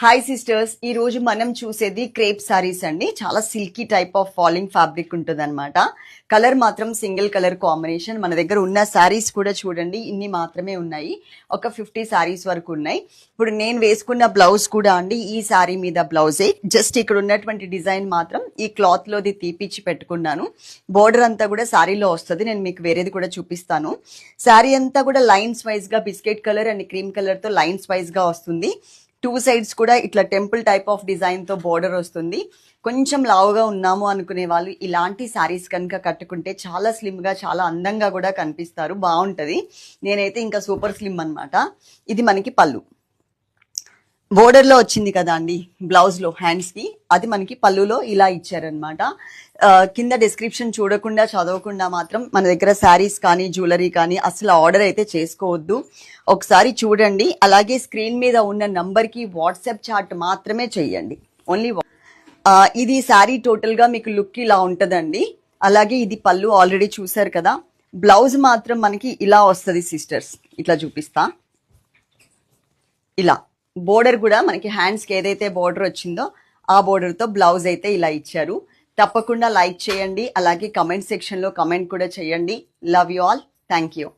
Hi sisters ఈ రోజు మనం చూసేది క్రేప్ సారీస్ అండి. చాలా silky type of falling fabric ఉంటుంది కలర్ మాత్రం సింగిల్ కలర్ కాంబినేషన్. మన దగ్గర ఉన్న శారీస్ కూడా చూడండి. ఇన్ని మాత్రమే ఉన్నాయి. ఒక ఫిఫ్టీ శారీస్ వరకు ఉన్నాయి. ఇప్పుడు నేను వేసుకున్న బ్లౌజ్ కూడా అండి. ఈ శారీ మీద బ్లౌజే. జస్ట్ ఇక్కడ ఉన్నటువంటి డిజైన్ మాత్రం ఈ క్లాత్ లోది తీపిచ్చి పెట్టుకున్నాను. బోర్డర్ అంతా కూడా శారీలో వస్తుంది. నేను మీకు వేరేది కూడా చూపిస్తాను. శారీ అంతా కూడా లైన్స్ వైజ్గా బిస్కెట్ కలర్ అండ్ క్రీమ్ కలర్తో లైన్స్ వైజ్గా వస్తుంది. టూ సైడ్స్ కూడా ఇట్లా టెంపుల్ టైప్ ఆఫ్ డిజైన్తో బోర్డర్ వస్తుంది. కొంచెం లావుగా ఉన్నాము అనుకునే వాళ్ళు ఇలాంటి శారీస్ కనుక కట్టుకుంటే చాలా స్లిమ్గా చాలా అందంగా కూడా కనిపిస్తారు. బాగుంటుంది. నేనైతే ఇంకా సూపర్ స్లిమ్ అన్నమాట. ఇది మనకి పళ్ళు. బోర్డర్లో వచ్చింది కదా అండి బ్లౌజ్లో హ్యాండ్స్కి. అది మనకి పళ్ళులో ఇలా ఇచ్చారనమాట కింద డిస్క్రిప్షన్ చూడకుండా చదవకుండా మాత్రం మన దగ్గర శారీస్ కానీ జ్యువెలరీ కానీ అసలు ఆర్డర్ అయితే చేసుకోవద్దు. ఒకసారి చూడండి. అలాగే స్క్రీన్ మీద ఉన్న నంబర్కి వాట్సాప్ చాట్ మాత్రమే చెయ్యండి ఓన్లీ ఇది శారీ టోటల్గా మీకు లుక్ ఇలా ఉంటదండి. అలాగే ఇది పళ్ళు ఆల్రెడీ చూసారు కదా. బ్లౌజ్ మాత్రం మనకి ఇలా వస్తుంది సిస్టర్స్ ఇట్లా చూపిస్తా. ఇలా. బోర్డర్ కూడా మనకి హ్యాండ్స్కి ఏదైతే బోర్డర్ వచ్చిందో ఆ బోర్డర్తో బ్లౌజ్ అయితే ఇలా ఇచ్చారు. తప్పకుండా లైక్ చేయండి అలాగే కమెంట్ సెక్షన్లో కమెంట్ కూడా చేయండి. Love you all thank you